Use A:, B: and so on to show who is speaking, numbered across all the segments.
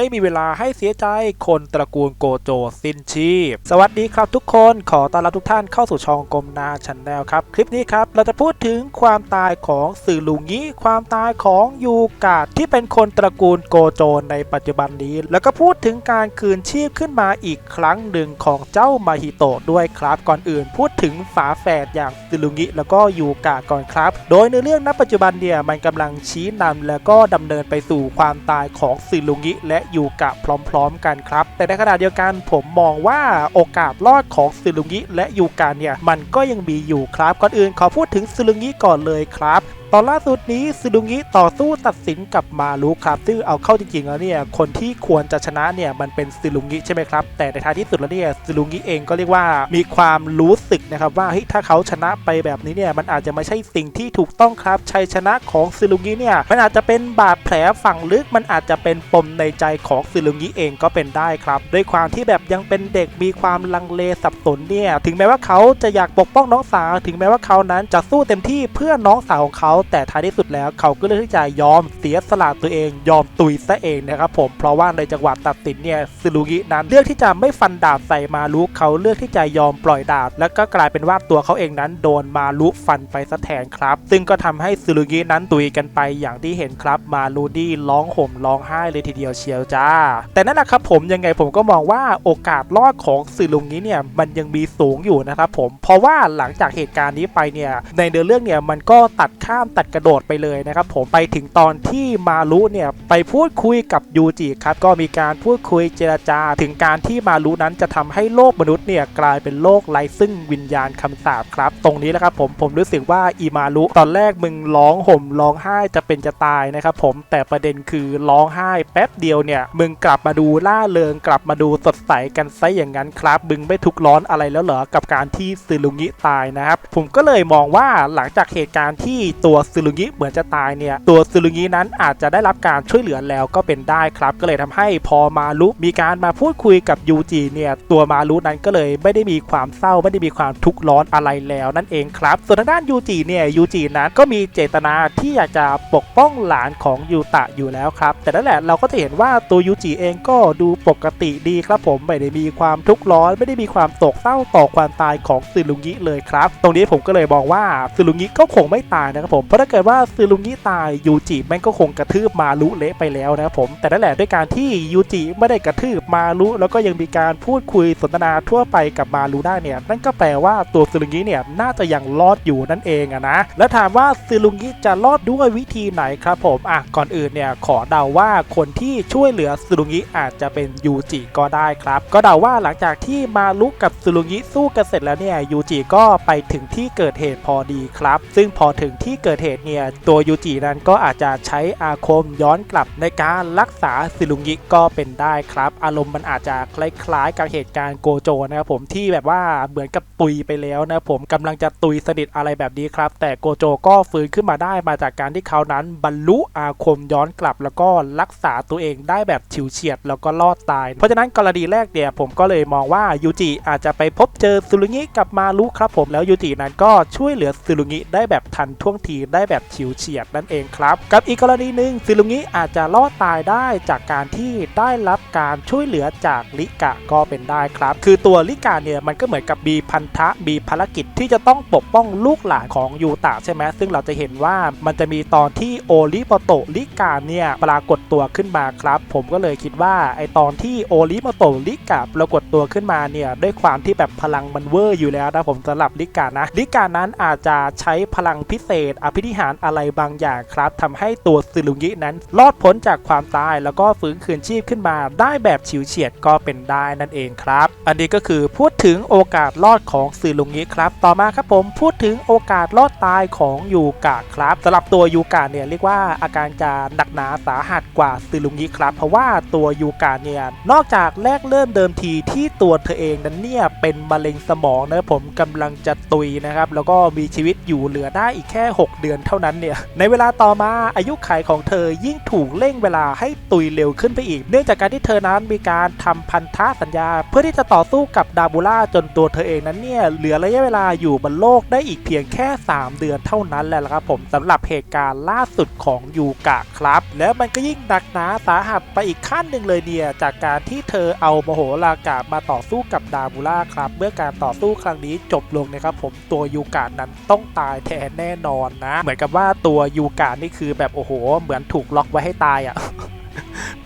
A: ไม่มีเวลาให้เสียใจคนตระกูลโกโจสิ้นชีพ สวัสดีครับทุกคนขอต้อนรับทุกท่านเข้าสู่ช่องกรมนาชันแนลครับ คลิปนี้ครับ เราจะพูดถึงความตายของสื่อลุงงี้ ความตายของยูกาดที่เป็นคนตระกูลโกโจในปัจจุบันนี้ แล้วก็พูดถึงการคืนชีพขึ้นมาอีกครั้งหนึ่งของเจ้ามาฮิโตะด้วยครับก่อนอื่น พูดถึงฝาแฝดอย่างซึลุงิแล้วก็ยูกาก่อนครับ โดยในเรื่องณปัจจุบันเนี่ยมันกำลังชี้นำแล้วก็ดำเนินไปสู่ความตายของซึลุงิและยูกะพร้อมๆกันครับ แต่ในขณะเดียวกันผมมองว่าโอกาสรอดของซึลุงิและยูกะเนี่ยมันก็ยังมีอยู่ครับก่อนอื่นขอพูดถึงซึลุงิก่อนเลยครับ ตอนล่าสุดนี้ซึลุงิต่อสู้ตัดสินกับมารุครับซึ่งเอาเข้าจริงๆแล้วเนี่ยคนที่ควรจะชนะเนี่ยมันเป็นซึลุงิใช่ไหมครับ แต่ในท้ายที่สุดแล้วเนี่ยซึลุงิเองก็เรียกว่ามีความรู้สึกนะครับว่าเฮ้ยถ้าเขาชนะไปแบบนี้เนี่ยมันอาจจะไม่ใช่สิ่งที่ถูกต้องครับชัยชนะของซึลุงิเนี่ยมันอาจจะเป็นบาดแผลฝังลึกมันอาจจะเป็นปมในใจของซึลุงิเองก็เป็นได้ครับด้วยความที่แบบยังเป็นเด็กมีความลังเลสับสนเนี่ยถึงแม้ว่าเขาจะอยากปกป้องน้องสาว ถึงแม้ว่าเขานั้นจะสู้เต็มที่เพื่อน้องสาวของเขาแต่ท้ายที่สุดแล้วเขาก็เลือกที่จะยอมเสียสละตัวเอง ยอมตุยซะเองนะครับผมเพราะว่าในจังหวะตัดสินเนี่ยซึรุงินั้นเลือกที่จะไม่ฟันดาบใส่มารุเขาเลือกที่จะยอมปล่อยดาบ แล้วก็กลายเป็นว่าตัวเขาเองนั้นโดนมารุฟันไปซะแทนครับ ซึ่งก็ทำให้ซึรุงินั้นตุยกันไปอย่างที่เห็นครับมารุนี่ร้องห่มร้องไห้เลยทีเดียวเชียวจ้า แต่นั่นแหละครับผมยังไงผมก็มองว่าโอกาสรอดของซึรุงิเนี่ยมันยังมีสูงอยู่นะครับผมเพราะว่าหลังจากเหตุการณ์นี้ไปเนี่ยในเนื้อเรื่องเนี่ยมันก็ตัดข้ามตัดกระโดดไปเลยนะครับผมไปถึงตอนที่มารุเนี่ยไปพูดคุยกับยูจิครับก็มีการพูดคุยเจรจา ถึงการที่มารุนั้นจะทำให้โลกมนุษย์เนี่ยกลายเป็นโลกไร้ซึ่งวิญญาณคำสาปครับตรงนี้แหละครับผมผมรู้สึกว่าอีมารุตอนแรกมึงร้องห่มร้องไห้จะเป็นจะตายนะครับผมแต่ประเด็นคือร้องไห้แป๊บเดียวเนี่ยมึงกลับมาดูล่าเริงกลับมาดูสดใสกันซะอย่างนั้นครับมึงไม่ทุกร้อนอะไรแล้วเหรอกับการที่ซึลุงิตายนะครับผมก็เลยมองว่าหลังจากเหตุการณ์ที่ตัวซึลุงิเหมือนจะตายเนี่ยตัวซึลุงินั้นอาจจะได้รับการช่วยเหลือแล้วก็เป็นได้ครับ ก็เลยทำให้พอมารุมีการมาพูดคุยกับยูจิเนี่ยตัวมารุนั้นก็เลยไม่ได้มีความเศร้าไม่ได้มีความทุกข์ร้อนอะไรแล้วนั่นเองครับ ส่วนทางด้านยูจิเนี่ยยูจินั้นก็มีเจตนาที่อยากจะปกป้องหลานของยูตะอยู่แล้วครับ แต่นั่นแหละเราก็จะเห็นว่าตัวยูจิเองก็ดูปกติดีครับผมไม่ได้มีความทุกข์ร้อน ไม่ได้มีความโศกเศร้าต่อความตายของซึลุงิเลยครับ ตรงนี้ผมก็เลยมองว่าซึลุงิก็คงไม่ตายนะครับผมเพราะถ้าเกิดว่าซึลุงิตายยูจิแม่งก็คงกระทืบมารุเละไปแล้วนะครับผม แต่นั่นแหละด้วยการที่ยูจิไม่ได้กระทืบมารุแล้วก็ยังมีการพูดคุยสนทนาทั่วไปกับมารุได้เนี่ย นั่นก็แปลว่าตัวซึลุงิเนี่ยน่าจะยังรอดอยู่นั่นเองอะนะ แล้วถามว่าซึลุงิจะรอดด้วยวิธีไหนครับผมอะก่อนอื่นเนี่ยขอเดาว่าคนที่ช่วยเหลือซึลุงิอาจจะเป็นยูจิก็ได้ครับ ก็เดาว่าหลังจากที่มารุกับซึลุงิสู้กันเสร็จแล้วเนี่ยยูจิก็ไปถึงที่เกิดเหตุพอดีครับ ซึ่งพอถึงที่เกิดเหตุเนี่ยตัวยูจินั้นก็อาจจะใช้อาคมย้อนกลับในการรักษาซึลุงิก็เป็นได้ครับ อารมณ์มันอาจจะคล้ายๆกับเหตุการณ์โกโจนะครับผมที่แบบว่าเหมือนกับตุยไปแล้วนะผมกำลังจะตุยสนิทอะไรแบบนี้ครับ แต่โกโจก็ฟื้นขึ้นมาได้มาจากการที่เขานั้นบรรลุอาคมย้อนกลับ แล้วก็รักษาตัวเองได้แบบฉิวเฉียดแล้วก็รอดตาย เพราะฉะนั้นกรณีแรกเนี่ยผมก็เลยมองว่ายูจิอาจจะไปพบเจอซึลุงิกับมารุครับผมแล้วยูจินั้นก็ช่วยเหลือซึลุงิได้แบบทันท่วงทีได้แบบฉิวเฉียดนั่นเองครับ กับอีกกรณีหนึ่งซึลุงิอาจจะรอดตายได้จากการที่ได้รับการช่วยเหลือจากลิกะก็เป็นได้ครับ คือตัวลิกะเนี่ยมันก็เหมือนกับมีพันธะมีภารกิจที่จะต้องปกป้องลูกหลานของยูตะใช่ไหมซึ่งเราจะเห็นว่ามันจะมีตอนที่โอริโมโตลิกะเนี่ยปรากฏตัวขึ้นมาครับ ผมก็เลยคิดว่าไอตอนที่โอริโมโตลิกะปรากฏตัวขึ้นมาเนี่ยด้วยความที่แบบพลังมันเวอร์อยู่แล้วนะผมสำหรับลิกะนะลิกะนั้นอาจจะใช้พลังพิเศษอภิพิธิหารอะไรบางอย่างครับทำให้ตัวซึลุงินั้นรอดพ้นจากความตายแล้วก็ฟื้นคืนชีพขึ้นมา ได้แบบฉิวเฉียดก็เป็นได้นั่นเองครับ อันนี้ก็คือพูดถึงโอกาสรอดของซึลุงิครับ ต่อมาครับผมพูดถึงโอกาสรอดตายของยูกะครับสำหรับตัวยูกะเนี่ยเรียกว่าอาการจะหนักหนาสาหัสกว่าซึลุงิครับ เพราะว่าตัวยูกะเนี่ยนอกจากแรกเริ่มเดิมทีที่ตัวเธอเองนั้นเนี่ยเป็นมะเร็งสมองนะผมกำลังจะตุยนะครับแล้วก็มีชีวิตอยู่เหลือได้อีกแค่ 6 เดือนดือนเท่านั้นเนี่ย ในเวลาต่อมาอายุขัยของเธอยิ่งถูกเร่งเวลาให้ตุยเร็วขึ้นไปอีก เนื่องจากการที่เธอนั้นมีการทำพันธะสัญญา เพื่อที่จะต่อสู้กับดาบูล่าจนตัวเธอเองนั้นเนี่ยเหลือระยะเวลาอยู่บนโลกได้อีกเพียงแค่ 3 เดือนเท่านั้นแหละครับผมสำหรับเหตุการณ์ล่าสุดของยูกะครับ แล้วมันก็ยิ่งหนักหนาสาหัสไปอีกขั้นหนึ่งเลยเนี่ยจากการที่เธอเอามโหลากามาต่อสู้กับดาบูล่าครับ เมื่อการต่อสู้ครั้งนี้จบลงนะครับผมตัวยูกะนั้นต้องตายแทนแน่นอนนะเหมือนกับว่าตัวยูการนี่คือแบบโอ้โห เหมือนถูกล็อกไว้ให้ตายอะ่ะ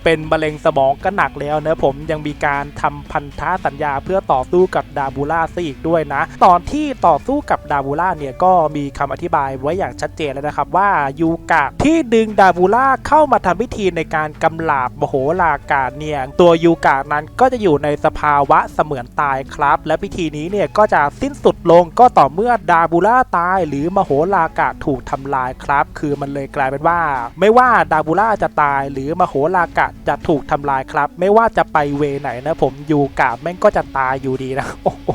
A: เป็นมะเร็งสมองก็หนักแล้วนะผมยังมีการทำพันธะสัญญาเพื่อต่อสู้กับดาบูล่าซะอีกด้วยนะ ตอนที่ต่อสู้กับดาบูล่าเนี่ยก็มีคำอธิบายไว้อย่างชัดเจนแล้วนะครับว่ายูกะที่ดึงดาบูล่าเข้ามาทำพิธีในการกำลาบมโหลากาเนี่ยตัวยูกะนั้นก็จะอยู่ในสภาวะเสมือนตายครับ และพิธีนี้เนี่ยก็จะสิ้นสุดลงก็ต่อเมื่อดาบูล่าตาย หรือมโหลากาถูกทำลายครับ คือมันเลยกลายเป็นว่า ไม่ว่าดาบูล่าจะตาย หรือมโหลากาจะถูกทำลายครับ ไม่ว่าจะไปเวไหนนะผมยูกาบแม่งก็จะตายอยู่ดีนะโอ้โห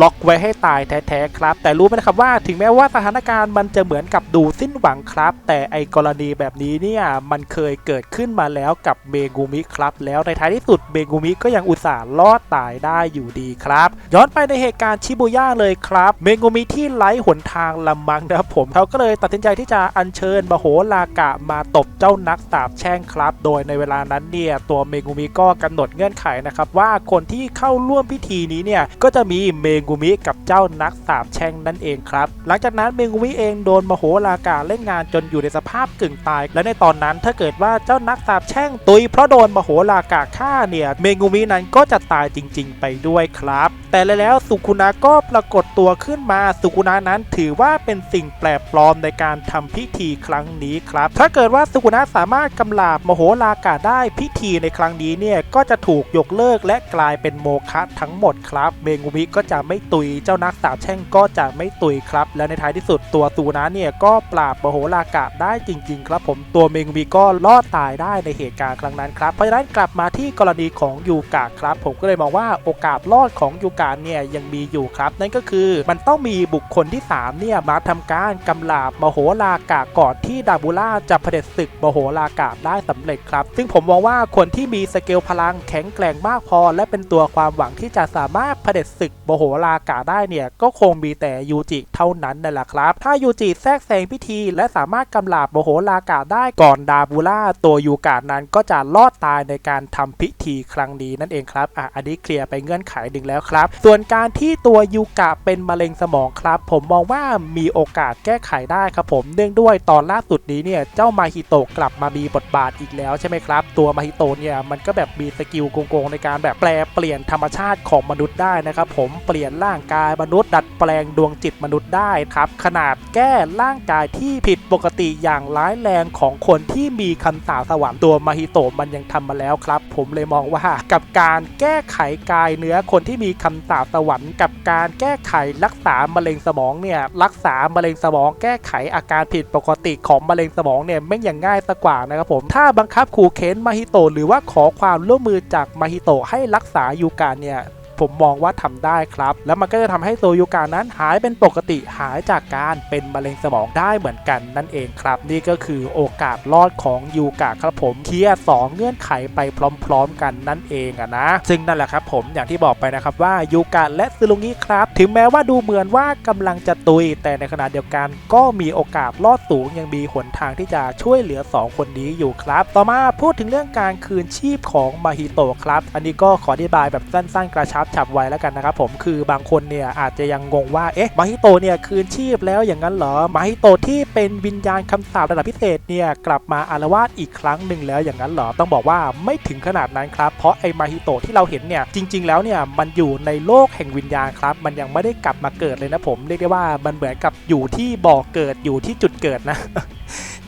A: ล็อกไว้ให้ตายแท้ๆครับ แต่รู้ไหมนะครับว่าถึงแม้ว่าสถานการณ์มันจะเหมือนกับดูสิ้นหวังครับ แต่ไอกรณีแบบนี้เนี่ยมันเคยเกิดขึ้นมาแล้วกับเมกุมิครับ แล้วในท้ายที่สุดเมกุมิก็ยังอุตส่าห์รอดตายได้อยู่ดีครับ ย้อนไปในเหตุการณ์ชิบูย่าเลยครับเมกุมิที่ไร้หนทางลำมังนะครับผมเขาก็เลยตัดสินใจที่จะอัญเชิญมโหลากะมาตบเจ้านักสาบแช่งครับ โดยในเวลานั้นเนี่ยตัวเมกุมิก็กำหนดเงื่อนไขนะครับว่าคนที่เข้าร่วมพิธีนี้เนี่ยก็จะมีเมกุมิกับเจ้านักสาบแช่งนั่นเองครับ หลังจากนั้นเมกุมิเองโดนมโหลากาเล่นงานจนอยู่ในสภาพกึ่งตาย และในตอนนั้นถ้าเกิดว่าเจ้านักสาบแช่งตุยเพราะโดนมโหลากาฆ่าเนี่ยเมกุมินั้นก็จะตายจริง ๆ ไปด้วยครับ แต่แล้วสุคุนะก็ปรากฏตัวขึ้นมาสุคุนะนั้นถือว่าเป็นสิ่งแปลกปลอมในการทำพิธีครั้งนี้ครับ ถ้าเกิดว่าสุคุนะสามารถกำลาบมโหลากาได้พิธีในครั้งนี้เนี่ยก็จะถูกยกเลิกและกลายเป็นโมฆะทั้งหมดครับ เมกุมิก็จะไม่ตุยเจ้านักสาบแช่งก็จะไม่ตุยครับ และในท้ายที่สุดตัวสุคุนะเนี่ยก็ปราบโมโหลากาได้จริง ๆ ครับผมตัวเมกุมิก็รอดตายได้ในเหตุการณ์ครั้งนั้นครับเพราะฉะนั้นกลับมาที่กรณีของยูกะครับ ผมก็เลยมองว่าโอกาสรอดของยูกะเนี่ยยังมีอยู่ครับ นั่นก็คือมันต้องมีบุคคลที่3เนี่ยมาทำการกำลาบมโหลากาก่อนที่ดาบูล่าจะเผด็จศึกมโหลากาได้สำเร็จครับ ซึ่งผมมองว่าคนที่มีสเกลพลังแข็งแกร่งมากพอ และเป็นตัวความหวังที่จะสามารถเผด็จศึกโมโหลากาได้เนี่ย ก็คงมีแต่ยูจิเท่านั้นนั่นแหละครับ ถ้ายูจิแทรกแซงพิธี และสามารถกำลาบโมโหลากาได้ก่อนดาบูล่าตัวยูกานั้นก็จะรอดตายในการทำพิธีครั้งนี้นั่นเองครับอะอันนี้เคลียร์ไปเงื่อนไขหนึ่งแล้วครับ ส่วนการที่ตัวยูกะเป็นมะเร็งสมองครับ ผมมองว่ามีโอกาสแก้ไขได้ครับผมเนื่องด้วยตอนล่าสุดนี้เนี่ยเจ้ามาฮิโตะกลับมามีบทบาทอีกแล้วใช่ไหมครับ ตัวมาฮิโตะเนี่ยมันก็แบบมีสกิลโกงๆในการแบบแปลเปลี่ยนธรรมชาติของมนุษย์ได้นะครับผมมเปลี่ยนร่างกายมนุษย์ดัดแปลงดวงจิตมนุษย์ได้ครับ ขนาดแก้ร่างกายที่ผิดปกติอย่างร้ายแรงของคนที่มีคำสาสวรรค์ตัวมาฮิโตะมันยังทำมาแล้วครับ ผมเลยมองว่ากับการแก้ไขกายเนื้อคนที่มีคำสาสวรรค์กับการแก้ไขรักษามะเร็งสมองเนี่ยรักษามะเร็งสมอง แก้ไขอาการผิดปกติของมะเร็งสมองเนี่ยไม่อย่างง่ายสักกว่านะครับผมถ้าบังคับขู่เค้นมาฮิโตะหรือว่าขอความร่วมมือจากมาฮิโตะให้รักษายูกาเนี่ย ผมมองว่าทำได้ครับ แล้วมันก็จะทำให้โซยูกานั้นหายเป็นปกติหายจากการเป็นมะเร็งสมองได้เหมือนกันนั่นเองครับ นี่ก็คือโอกาสรอดของยูกาครับผมเคลียร์สองเงื่อนไขไปพร้อมๆกันนั่นเองอะนะ ซึ่งนั่นแหละครับผมอย่างที่บอกไปนะครับว่ายูกาและซึรุงิครับ ถึงแม้ว่าดูเหมือนว่ากำลังจะตุย แต่ในขณะเดียวกันก็มีโอกาสรอดสูงยังมีหนทางที่จะช่วยเหลือ 2 คนนี้อยู่ครับ ต่อมาพูดถึงเรื่องการคืนชีพของมาฮิโตะครับ อันนี้ก็ขออธิบายแบบสั้นๆ กระชับฉับไวแล้วกันนะครับผมคือบางคนเนี่ยอาจจะยังงงว่าเอ๊ะมาฮิโตเนี่ยคืนชีพแล้วอย่างนั้นเหรอมาฮิโตที่เป็นวิญญาณคำสาประดับพิเศษเนี่ยกลับมาอารวาสอีกครั้งหนึ่งแล้วอย่างนั้นเหรอต้องบอกว่าไม่ถึงขนาดนั้นครับเพราะไอ้มาฮิโตที่เราเห็นเนี่ยจริง ๆ แล้วเนี่ยมันอยู่ในโลกแห่งวิญญาณครับ มันยังไม่ได้กลับมาเกิดเลยนะผมเรียกได้ว่ามันเหมือนกับอยู่ที่บ่อเกิดอยู่ที่จุดเกิดนะ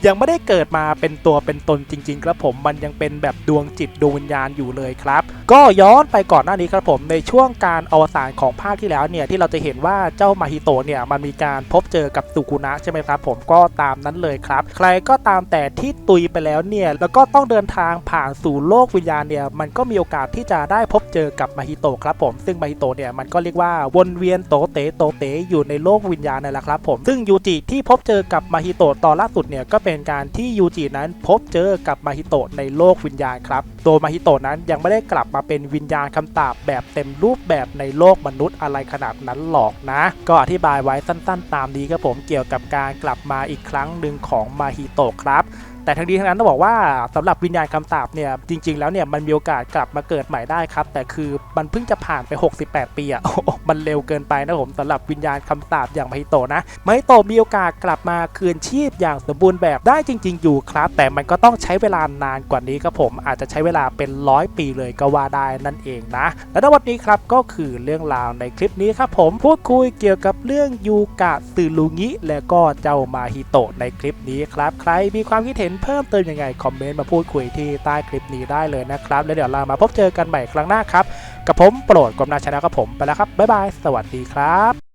A: ยังไม่ได้เกิดมาเป็นตัวเป็นตนจริง ๆ ครับผมมันยังเป็นแบบดวงจิตดวงวิญญาณอยู่เลยครับก็ย้อนไปก่อนหน้านี้ครับผมในช่วงการอวสานของภาคที่แล้วเนี่ยที่เราจะเห็นว่าเจ้ามาฮิโตเนี่ยมันมีการพบเจอกับสุกุนะใช่ไหมครับผมก็ตามนั้นเลยครับ ใครก็ตามแต่ที่ตุยไปแล้วเนี่ยแล้วก็ต้องเดินทางผ่านสู่โลกวิญญาณเนี่ยมันก็มีโอกาสที่จะได้พบเจอกับมาฮิโตครับผม ซึ่งมาฮิโตเนี่ยมันก็เรียกว่าวนเวียนโตเตโตเตอยู่ในโลกวิญญาณนั่นแหละครับผมซึ่งยูจิที่พบเจอกับมาฮิโตตอนล่าสุดเนี่ยก็เป็นการที่ยูจินั้นพบเจอกับมาฮิโตในโลกวิญญาณครับโดยมาฮิโตนั้นยังไม่ได้กลับมาเป็นวิญญาณคำตาบแบบเต็มรูปแบบในโลกมนุษย์อะไรขนาดนั้นหรอกนะ ก็อธิบายไว้สั้นๆ ตามนี้ครับผมเกี่ยวกับการกลับมาอีกครั้งหนึ่งของมาฮิโตะครับ แต่ทั้งนี้ทั้งนั้นต้องบอกว่าสำหรับวิญญาณคำสาปเนี่ยจริง ๆ แล้วเนี่ยมันมีโอกาสกลับมาเกิดใหม่ได้ครับ แต่คือมันเพิ่งจะผ่านไป 68 ปีอะโอ้โหมันเร็วเกินไปนะผมสำหรับวิญญาณคำสาปอย่างมาฮิโตนะมาฮิโตมีโอกาสกลับมาคืนชีพอย่างสมบูรณ์แบบได้จริง ๆ อยู่ครับ แต่มันก็ต้องใช้เวลานานกว่านี้ครับผมอาจจะใช้เวลาเป็นร้อยปีเลยก็ว่าได้นั่นเองนะและในวันนี้ครับก็คือเรื่องราวในคลิปนี้ครับผมพูดคุยเกี่ยวกับเรื่องยูกะสึลุงิและก็เจ้ามาฮิโตะในคลิปนี้ครับ ใครมีความคิดเห็นเพิ่มเติมยังไงคอมเมนต์มาพูดคุยที่ใต้คลิปนี้ได้เลยนะครับ แล้วเดี๋ยวเรามาพบเจอกันใหม่ครั้งหน้าครับกับผมโปรดกรมนาชนะครับผมไปแล้วครับบ๊ายบาย สวัสดีครับ